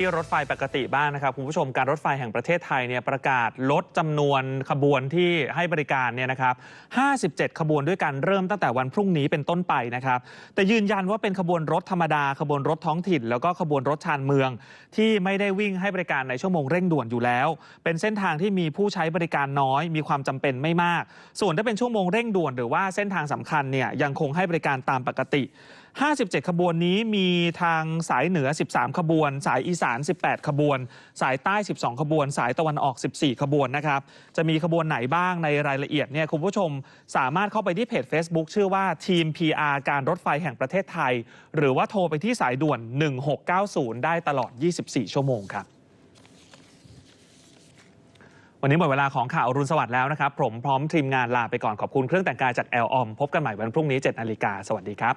ที่รถไฟปกติบ้างนะครับคุณผู้ชมการรถไฟแห่งประเทศไทยเนี่ยประกาศลดจำนวนขบวนที่ให้บริการเนี่ยนะครับ 57 ขบวนด้วยกันเริ่มตั้งแต่วันพรุ่งนี้เป็นต้นไปนะครับ แต่ยืนยันว่าเป็นขบวนรถธรรมดา ขบวนรถท้องถิ่น แล้วก็ขบวนรถชานเมือง ที่ไม่ได้วิ่งให้บริการในชั่วโมงเร่งด่วนอยู่แล้ว เป็นเส้นทางที่มีผู้ใช้บริการน้อย มีความจำเป็นไม่มาก ส่วนถ้าเป็นชั่วโมงเร่งด่วน หรือว่าเส้นทางสำคัญเนี่ยยังคงให้บริการตามปกติ57 ขบวนนี้มีทางสายเหนือ 13 ขบวน สายอีสาน 18 ขบวน สายใต้ 12 ขบวน สายตะวันออก 14 ขบวนนะครับ จะมีขบวนไหนบ้างในรายละเอียดเนี่ยคุณผู้ชมสามารถเข้าไปที่เพจ Facebook ชื่อว่าทีม PR การรถไฟแห่งประเทศไทย หรือว่าโทรไปที่สายด่วน 1690 ได้ตลอด 24 ชั่วโมงครับวันนี้หมดเวลาของข่าวอรุณสวัสดิ์แล้วนะครับ ผมพร้อมทีมงานลาไปก่อนขอบคุณเครื่องแต่งกายจากแอลออม พบกันใหม่วันพรุ่งนี้7นาฬิกาสวัสดีครับ